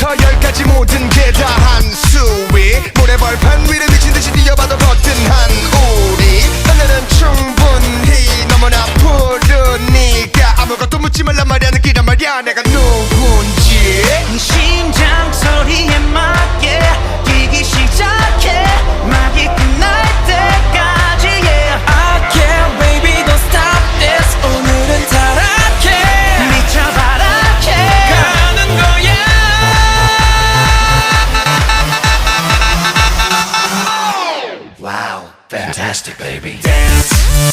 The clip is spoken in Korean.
1부터 열까지 모든 게 다 한 수위. 모래벌판 위를 미친 듯이 뛰어봐도 거뜬한 우리. 오늘은 충분히 너무나 푸르니까 아무것도 묻지 말란 말이야. 느끼란 말이야. 내가 누군지 Fantastic, baby. Dance.